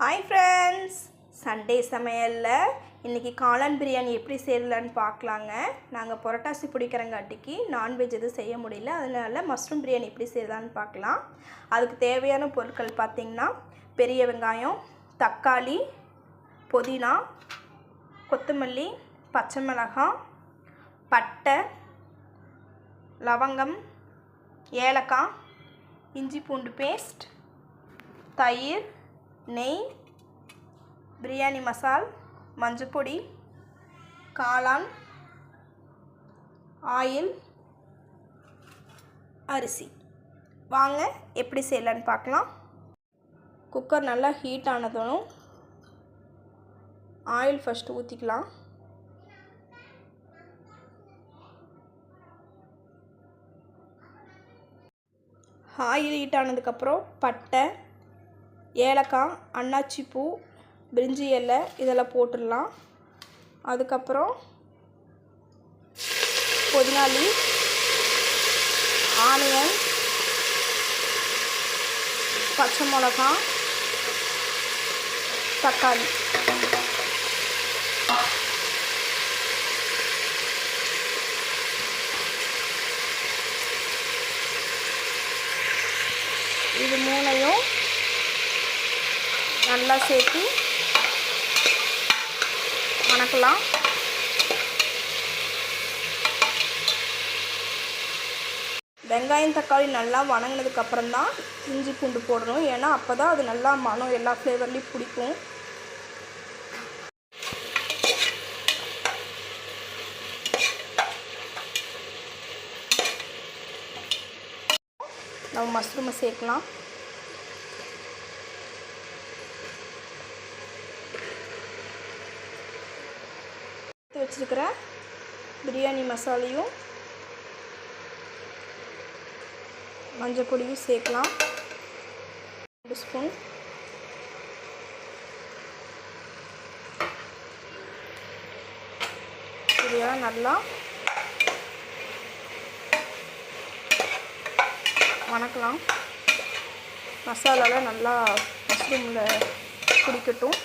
Hi friends Sunday சமையலில் இன்றைக்கி காளான் பிரியாணி எப்படி செய்யலான்னு பார்க்கலாங்க. நாங்கள் புரட்டாசி பிடிக்கிறங்காட்டிக்கு நான்வெஜ் எதுவும் செய்ய முடியல. அதனால மஷ்ரூம் பிரியாணி எப்படி செய்யலான்னு பார்க்கலாம். அதுக்கு தேவையான பொருட்கள் பார்த்திங்கன்னா பெரிய வெங்காயம் தக்காளி புதினா கொத்தமல்லி பச்சை மிளகாய் பட்டை லவங்கம் ஏலக்காய் இஞ்சி பூண்டு பேஸ்ட் தயிர் நெய் பிரியாணி மசால் மஞ்சப்பொடி காளான் ஆயில் அரிசி. வாங்க எப்படி செய்யலான்னு பார்க்கலாம். குக்கர் நல்லா ஹீட் ஆனதும் ஆயில் ஃபஸ்ட்டு ஊற்றிக்கலாம் ஆயில் ஹீட் ஆனதுக்கப்புறம் பட்டை ஏலக்காய் அன்னாச்சி பூ பிரிஞ்சி இலை இதெல்லாம் போட்டுடலாம். அதுக்கப்புறம் புதினாலி ஆனியன் பச்சை மிளகா தக்காளி. இது மூணையும் நல்லா சேர்த்து வணக்கலாம். வெங்காயம் தக்காளி நல்லா வணங்கினதுக்கப்புறம் தான் இஞ்சி பூண்டு போடணும். ஏன்னா அப்போ தான் அது நல்லா மனம் எல்லா ஃப்ளேவர்லேயும் பிடிக்கும். நம்ம மஷ்ரூமை சேர்க்கலாம். எடுத்து வச்சுருக்கிற பிரியாணி மசாலையும் மஞ்சள் பொடியும் சேர்க்கலாம். ரெண்டு ஸ்பூன் இதெல்லாம் நல்லா வணக்கலாம். மசாலாலாம் நல்லா மஷ்ரூமில் பிடிக்கட்டும்.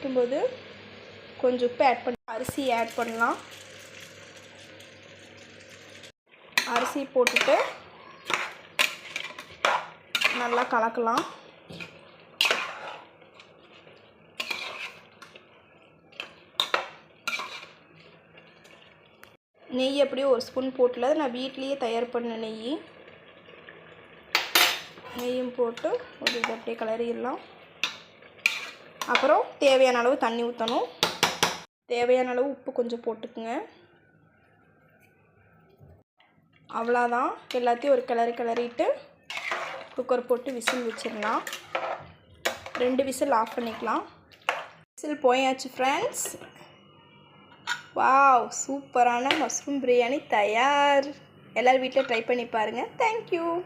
பிடிக்கும்போது கொஞ்சம் உப்பு ஆட் பண்ண அரிசி ஆட் பண்ணலாம். அரிசி போட்டுட்டு நல்லா கலக்கலாம். நெய் அப்படியே ஒரு ஸ்பூன் போட்டல நான் வீட்லேயே தயார் பண்ண நெய். நெய்யும் போட்டு ஒரு இது அப்படியே கிளறிடலாம். அப்புறம் தேவையான அளவு தண்ணி ஊற்றணும் தேவையான அளவு உப்பு கொஞ்சம் போட்டுக்குங்க. அவ்வளோதான். எல்லாத்தையும் ஒரு கிளறி கிளறிட்டு குக்கர் போட்டு விசில் வச்சிடலாம். ரெண்டு விசில் ஆஃப் பண்ணிக்கலாம். விசில் போயாச்சு ஃப்ரெண்ட்ஸ் வாவ் சூப்பரான மஷ்ரூம் பிரியாணி தயார். எல்லோரும் வீட்டில் ட்ரை பண்ணி பாருங்கள் தேங்க்யூ